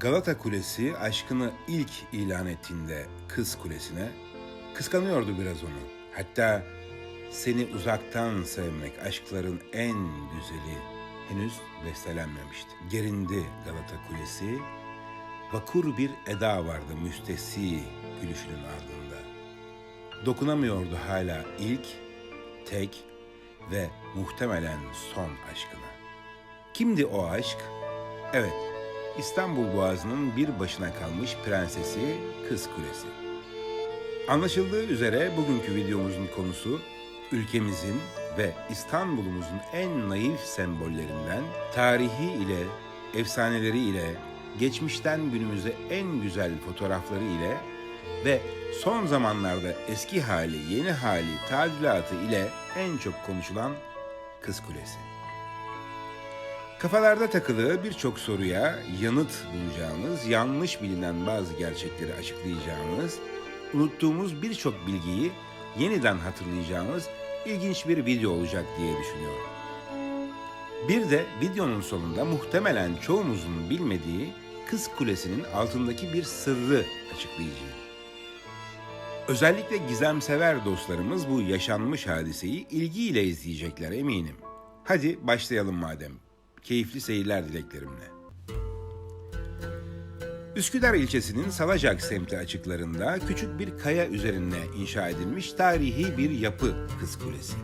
Galata Kulesi aşkını ilk ilan ettiğinde Kız Kulesi'ne kıskanıyordu biraz onu. Hatta seni uzaktan sevmek aşkların en güzeli henüz bestelenmemişti. Gerindi Galata Kulesi, vakur bir eda vardı müstesi gülüşünün ardında. Dokunamıyordu hala ilk, tek ve muhtemelen son aşkına. Kimdi o aşk? Evet, İstanbul Boğazı'nın bir başına kalmış prensesi Kız Kulesi. Anlaşıldığı üzere bugünkü videomuzun konusu ülkemizin ve İstanbul'umuzun en naif sembollerinden tarihi ile, efsaneleri ile, geçmişten günümüze en güzel fotoğrafları ile ve son zamanlarda eski hali, yeni hali, tadilatı ile en çok konuşulan Kız Kulesi. Kafalarda takılı birçok soruya yanıt bulacağımız, yanlış bilinen bazı gerçekleri açıklayacağımız, unuttuğumuz birçok bilgiyi yeniden hatırlayacağımız ilginç bir video olacak diye düşünüyorum. Bir de videonun sonunda muhtemelen çoğumuzun bilmediği Kız Kulesi'nin altındaki bir sırrı açıklayacağım. Özellikle gizemsever dostlarımız bu yaşanmış hadiseyi ilgiyle izleyecekler eminim. Hadi başlayalım madem. Keyifli seyirler dileklerimle. Üsküdar ilçesinin Salacak semti açıklarında küçük bir kaya üzerine inşa edilmiş tarihi bir yapı Kız Kulesi.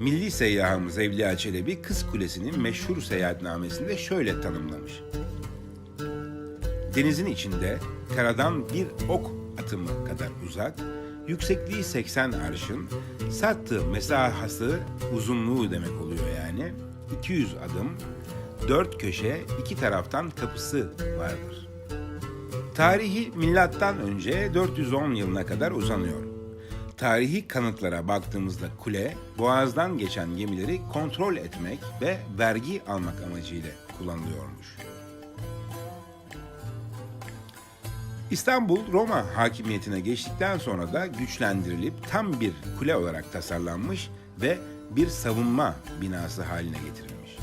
Milli seyyahımız Evliya Çelebi Kız Kulesi'nin meşhur seyahatnamesinde şöyle tanımlamış. Denizin içinde karadan bir ok atımı kadar uzak, yüksekliği 80 arşın, sattığı mesahası uzunluğu demek oluyor yani, 200 adım, dört köşe iki taraftan kapısı vardır. Tarihi milattan önce 410 yılına kadar uzanıyor. Tarihi kanıtlara baktığımızda kule, boğazdan geçen gemileri kontrol etmek ve vergi almak amacıyla kullanılıyormuş. İstanbul Roma hakimiyetine geçtikten sonra da güçlendirilip tam bir kule olarak tasarlanmış ve bir savunma binası haline getirilmiş.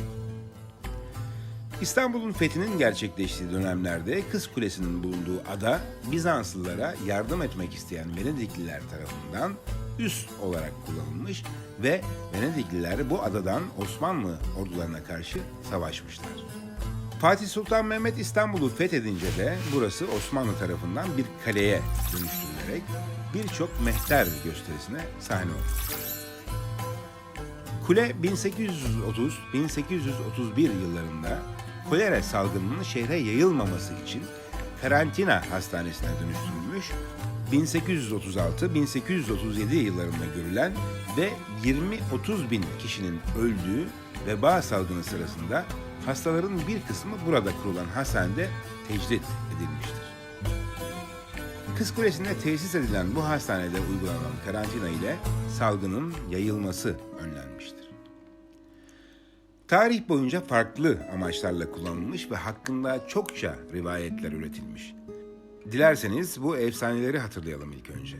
İstanbul'un fethinin gerçekleştiği dönemlerde Kız Kulesi'nin bulunduğu ada Bizanslılara yardım etmek isteyen Venedikliler tarafından üs olarak kullanılmış ve Venedikliler bu adadan Osmanlı ordularına karşı savaşmışlar. Fatih Sultan Mehmet İstanbul'u fethedince de burası Osmanlı tarafından bir kaleye dönüştürülerek birçok mehter gösterisine sahne oldu. Kule 1830-1831 yıllarında kolera salgınının şehre yayılmaması için karantina hastanesine dönüştürülmüş, 1836-1837 yıllarında görülen ve 20-30 bin kişinin öldüğü veba salgını sırasında hastaların bir kısmı burada kurulan hastanede tecrit edilmiştir. Kız Kulesi'nde tesis edilen bu hastanede uygulanan karantina ile salgının yayılması önlenmiştir. Tarih boyunca farklı amaçlarla kullanılmış ve hakkında çokça rivayetler üretilmiş. Dilerseniz bu efsaneleri hatırlayalım ilk önce.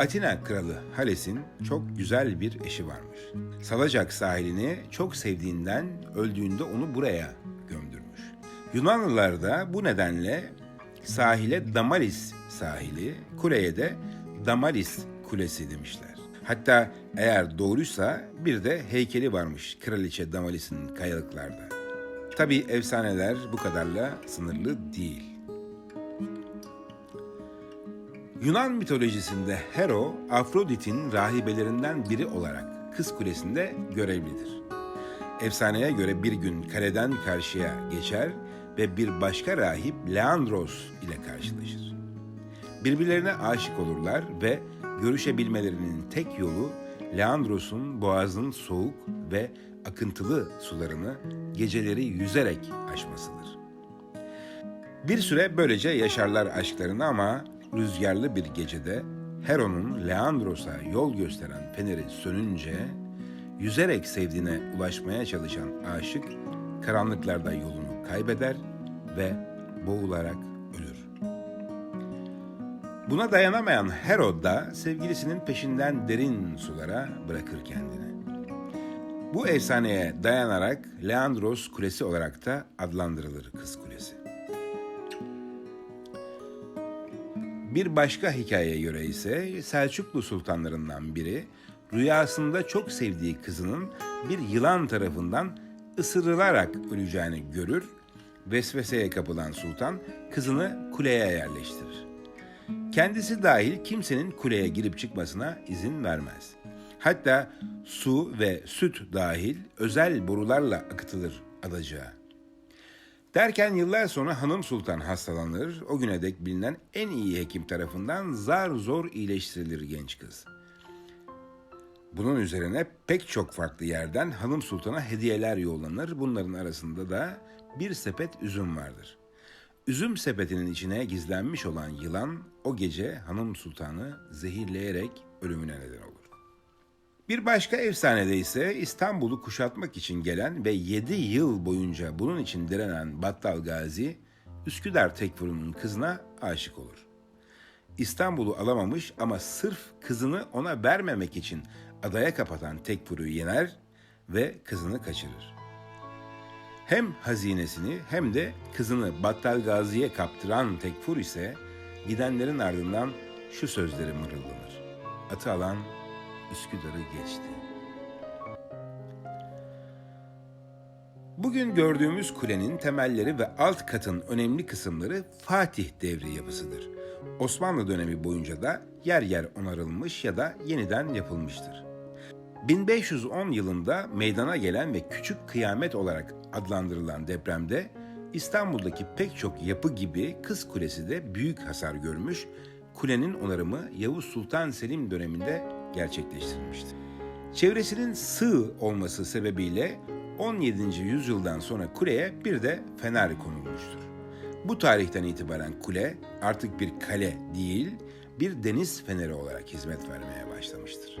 Atina kralı Hales'in çok güzel bir eşi varmış. Salacak sahilini çok sevdiğinden öldüğünde onu buraya gömdürmüş. Yunanlılar da bu nedenle sahile Damaris sahili, kuleye de Damaris kulesi demişler. Hatta eğer doğruysa bir de heykeli varmış kraliçe Damalis'in kayalıklarda. Tabi efsaneler bu kadarla sınırlı değil. Yunan mitolojisinde Hero, Afrodit'in rahibelerinden biri olarak Kız Kulesi'nde görevlidir. Efsaneye göre bir gün kaleden karşıya geçer ve bir başka rahip Leandros ile karşılaşır. Birbirlerine aşık olurlar ve görüşebilmelerinin tek yolu Leandros'un boğazın soğuk ve akıntılı sularını geceleri yüzerek aşmasıdır. Bir süre böylece yaşarlar aşklarını ama rüzgarlı bir gecede Heron'un Leandros'a yol gösteren feneri sönünce yüzerek sevdiğine ulaşmaya çalışan aşık karanlıklarda yolunu kaybeder ve boğularak. Buna dayanamayan Herod da sevgilisinin peşinden derin sulara bırakır kendini. Bu efsaneye dayanarak Leandros Kulesi olarak da adlandırılır Kız Kulesi. Bir başka hikayeye göre ise Selçuklu sultanlarından biri rüyasında çok sevdiği kızının bir yılan tarafından ısırılarak öleceğini görür. Vesveseye kapılan sultan kızını kuleye yerleştirir. Kendisi dahil kimsenin kuleye girip çıkmasına izin vermez. Hatta su ve süt dahil özel borularla akıtılır adacığa. Derken yıllar sonra hanım sultan hastalanır. O güne dek bilinen en iyi hekim tarafından zar zor iyileştirilir genç kız. Bunun üzerine pek çok farklı yerden hanım sultana hediyeler yollanır. Bunların arasında da bir sepet üzüm vardır. Üzüm sepetinin içine gizlenmiş olan yılan o gece hanım sultanı zehirleyerek ölümüne neden olur. Bir başka efsanede ise İstanbul'u kuşatmak için gelen ve 7 yıl boyunca bunun için direnen Battal Gazi, Üsküdar Tekfuru'nun kızına aşık olur. İstanbul'u alamamış ama sırf kızını ona vermemek için adaya kapatan Tekfuru'yu yener ve kızını kaçırır. Hem hazinesini hem de kızını Battal Gazi'ye kaptıran Tekfur ise gidenlerin ardından şu sözleri mırıldanır. Atı alan Üsküdar'ı geçti. Bugün gördüğümüz kulenin temelleri ve alt katın önemli kısımları Fatih devri yapısıdır. Osmanlı dönemi boyunca da yer yer onarılmış ya da yeniden yapılmıştır. 1510 yılında meydana gelen ve küçük kıyamet olarak adlandırılan depremde İstanbul'daki pek çok yapı gibi Kız Kulesi de büyük hasar görmüş, kulenin onarımı Yavuz Sultan Selim döneminde gerçekleştirilmişti. Çevresinin sığ olması sebebiyle 17. yüzyıldan sonra kuleye bir de fener konulmuştur. Bu tarihten itibaren kule artık bir kale değil, bir deniz feneri olarak hizmet vermeye başlamıştır.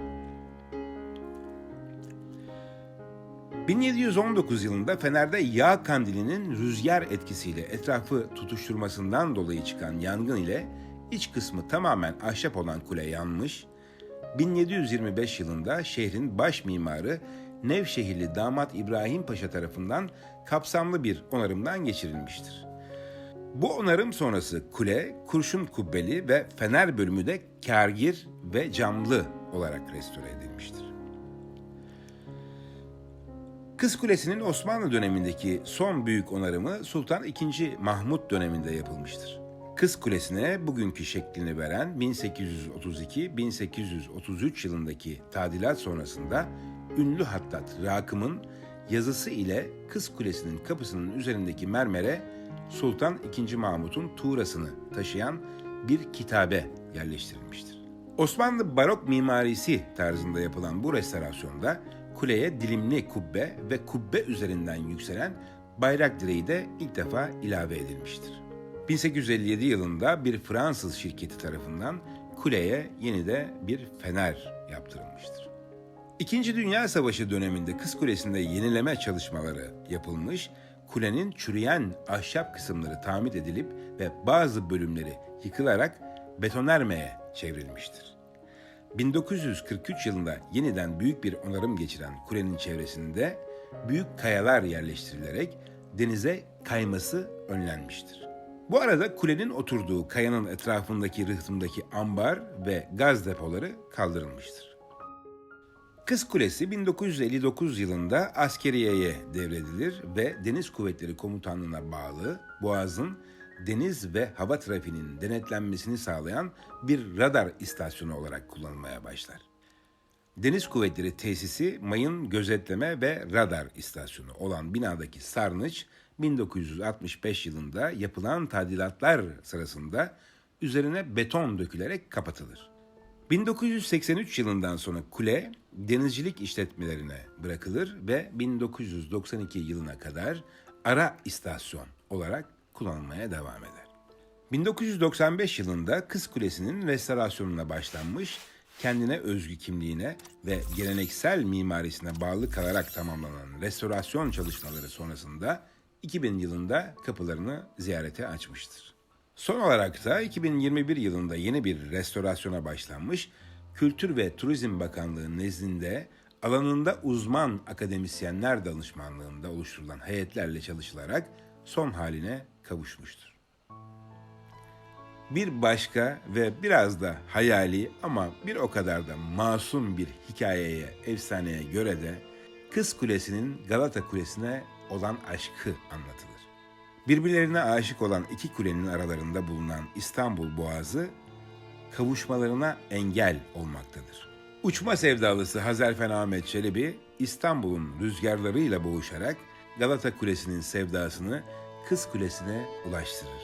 1719 yılında Fener'de yağ kandilinin rüzgar etkisiyle etrafı tutuşturmasından dolayı çıkan yangın ile iç kısmı tamamen ahşap olan kule yanmış, 1725 yılında şehrin baş mimarı Nevşehirli damat İbrahim Paşa tarafından kapsamlı bir onarımdan geçirilmiştir. Bu onarım sonrası kule, kurşun kubbeli ve fener bölümü de kârgir ve camlı olarak restore edilmiştir. Kız Kulesi'nin Osmanlı dönemindeki son büyük onarımı Sultan II. Mahmut döneminde yapılmıştır. Kız Kulesi'ne bugünkü şeklini veren 1832-1833 yılındaki tadilat sonrasında ünlü hattat Rakım'ın yazısı ile Kız Kulesi'nin kapısının üzerindeki mermere Sultan II. Mahmut'un tuğrasını taşıyan bir kitabe yerleştirilmiştir. Osmanlı barok mimarisi tarzında yapılan bu restorasyonda kuleye dilimli kubbe ve kubbe üzerinden yükselen bayrak direği de ilk defa ilave edilmiştir. 1857 yılında bir Fransız şirketi tarafından kuleye yeni de bir fener yaptırılmıştır. İkinci Dünya Savaşı döneminde Kız Kulesi'nde yenileme çalışmaları yapılmış, kulenin çürüyen ahşap kısımları tamir edilip ve bazı bölümleri yıkılarak betonermeye çevrilmiştir. 1943 yılında yeniden büyük bir onarım geçiren kulenin çevresinde büyük kayalar yerleştirilerek denize kayması önlenmiştir. Bu arada kulenin oturduğu kayanın etrafındaki rıhtımdaki ambar ve gaz depoları kaldırılmıştır. Kız Kulesi 1959 yılında askeriyeye devredilir ve Deniz Kuvvetleri Komutanlığı'na bağlı Boğaz'ın deniz ve hava trafiğinin denetlenmesini sağlayan bir radar istasyonu olarak kullanılmaya başlar. Deniz Kuvvetleri Tesisi mayın gözetleme ve radar istasyonu olan binadaki sarnıç 1965 yılında yapılan tadilatlar sırasında üzerine beton dökülerek kapatılır. 1983 yılından sonra kule denizcilik işletmelerine bırakılır ve 1992 yılına kadar ara istasyon olarak kullanılmaya devam eder. 1995 yılında Kız Kulesi'nin restorasyonuna başlanmış, kendine özgü kimliğine ve geleneksel mimarisine bağlı kalarak tamamlanan restorasyon çalışmaları sonrasında 2000 yılında kapılarını ziyarete açmıştır. Son olarak da 2021 yılında yeni bir restorasyona başlanmış, Kültür ve Turizm Bakanlığı nezdinde alanında uzman akademisyenler danışmanlığında oluşturulan heyetlerle çalışılarak son haline kavuşmuştur. Bir başka ve biraz da hayali ama bir o kadar da masum bir hikayeye, efsaneye göre de Kız Kulesi'nin Galata Kulesi'ne olan aşkı anlatılır. Birbirlerine aşık olan iki kulenin aralarında bulunan İstanbul Boğazı kavuşmalarına engel olmaktadır. Uçma sevdalısı Hazarfen Ahmet Çelebi İstanbul'un rüzgarlarıyla boğuşarak Galata Kulesi'nin sevdasını Kız Kulesi'ne ulaştırır.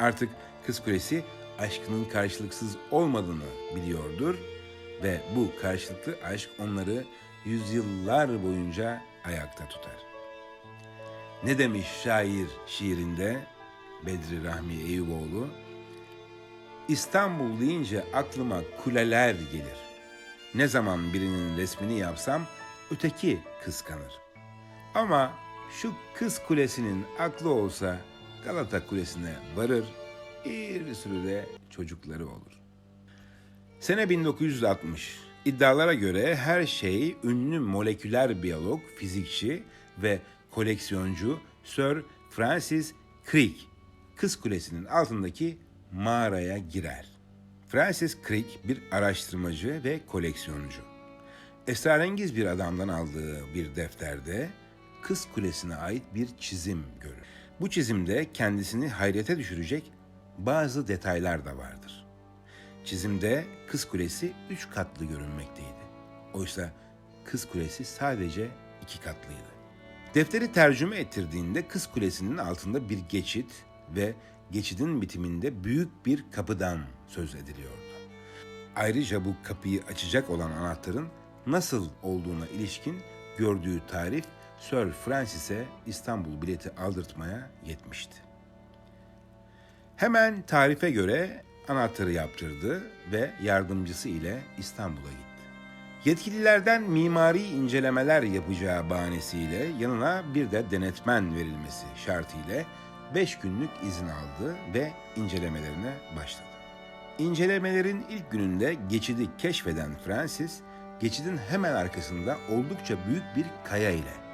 Artık Kız Kulesi aşkının karşılıksız olmadığını biliyordur ve bu karşılıklı aşk onları yüzyıllar boyunca ayakta tutar. Ne demiş şair şiirinde Bedri Rahmi Eyüboğlu? İstanbul deyince aklıma kuleler gelir. Ne zaman birinin resmini yapsam öteki kıskanır. Ama şu kız kulesinin aklı olsa Galata Kulesi'ne varır, bir sürü de çocukları olur. Sene 1960. İddialara göre her şey ünlü moleküler biyolog, fizikçi ve koleksiyoncu Sir Francis Crick Kız Kulesi'nin altındaki mağaraya girer. Francis Crick bir araştırmacı ve koleksiyoncu. Esrarengiz bir adamdan aldığı bir defterde Kız Kulesi'ne ait bir çizim görür. Bu çizimde kendisini hayrete düşürecek bazı detaylar da vardır. Çizimde Kız Kulesi üç katlı görünmekteydi. Oysa Kız Kulesi sadece iki katlıydı. Defteri tercüme ettirdiğinde Kız Kulesi'nin altında bir geçit ve geçidin bitiminde büyük bir kapıdan söz ediliyordu. Ayrıca bu kapıyı açacak olan anahtarın nasıl olduğuna ilişkin gördüğü tarif Sir Francis'e İstanbul bileti aldırtmaya yetmişti. Hemen tarife göre anahtarı yaptırdı ve yardımcısı ile İstanbul'a gitti. Yetkililerden mimari incelemeler yapacağı bahanesiyle yanına bir de denetmen verilmesi şartıyla 5 günlük izin aldı ve incelemelerine başladı. İncelemelerin ilk gününde geçidi keşfeden Francis, geçidin hemen arkasında oldukça büyük bir kaya ile.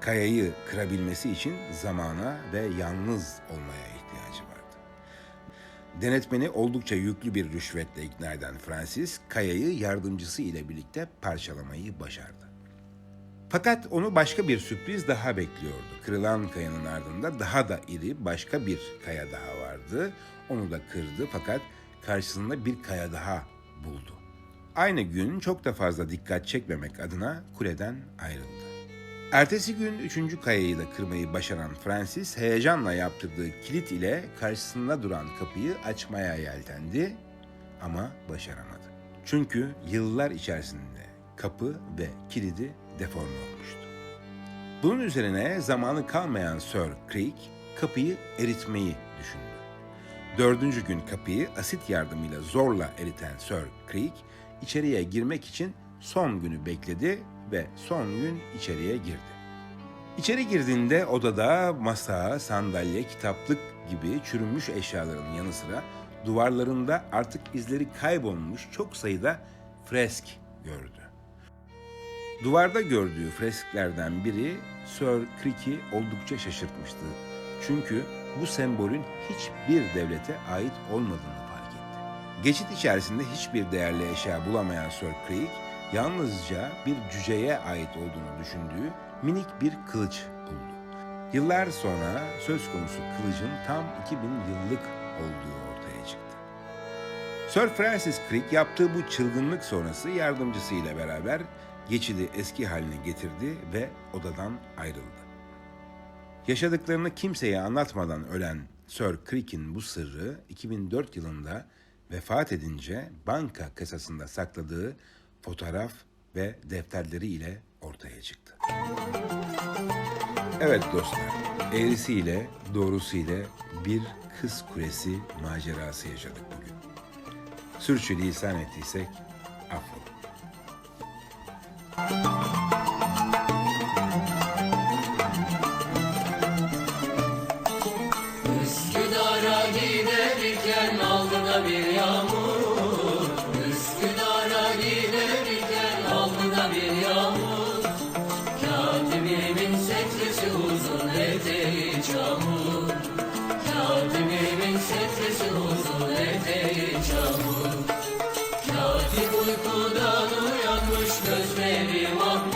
Kayayı kırabilmesi için zamana ve yalnız olmaya ihtiyacı vardı. Denetmeni oldukça yüklü bir rüşvetle ikna eden Francis, kayayı yardımcısı ile birlikte parçalamayı başardı. Fakat onu başka bir sürpriz daha bekliyordu. Kırılan kayanın ardında daha da iri başka bir kaya daha vardı. Onu da kırdı fakat karşısında bir kaya daha buldu. Aynı gün çok da fazla dikkat çekmemek adına kuleden ayrıldı. Ertesi gün üçüncü kayayı da kırmayı başaran Francis heyecanla yaptırdığı kilit ile karşısında duran kapıyı açmaya yeltendi ama başaramadı. Çünkü yıllar içerisinde kapı ve kilidi deforme olmuştu. Bunun üzerine zamanı kalmayan Sir Creek kapıyı eritmeyi düşündü. Dördüncü gün kapıyı asit yardımıyla zorla eriten Sir Creek içeriye girmek için son günü bekledi ve son gün içeriye girdi. İçeri girdiğinde odada masa, sandalye, kitaplık gibi çürümüş eşyaların yanı sıra duvarlarında artık izleri kaybolmuş çok sayıda fresk gördü. Duvarda gördüğü fresklerden biri Sir Crick'i oldukça şaşırtmıştı. Çünkü bu sembolün hiçbir devlete ait olmadığını fark etti. Geçit içerisinde hiçbir değerli eşya bulamayan Sir Crick, yalnızca bir cüceye ait olduğunu düşündüğü minik bir kılıç buldu. Yıllar sonra söz konusu kılıcın tam 2000 yıllık olduğu ortaya çıktı. Sir Francis Crick yaptığı bu çılgınlık sonrası yardımcısıyla beraber geçidi eski haline getirdi ve odadan ayrıldı. Yaşadıklarını kimseye anlatmadan ölen Sir Crick'in bu sırrı 2004 yılında vefat edince banka kasasında sakladığı fotoğraf ve defterleri ile ortaya çıktı. Evet dostlar, eğrisiyle doğrusuyla bir kız kulesi macerası yaşadık bugün. Sürçülisan ettiysek affola. Uykudan uyanmış gözleri mahmur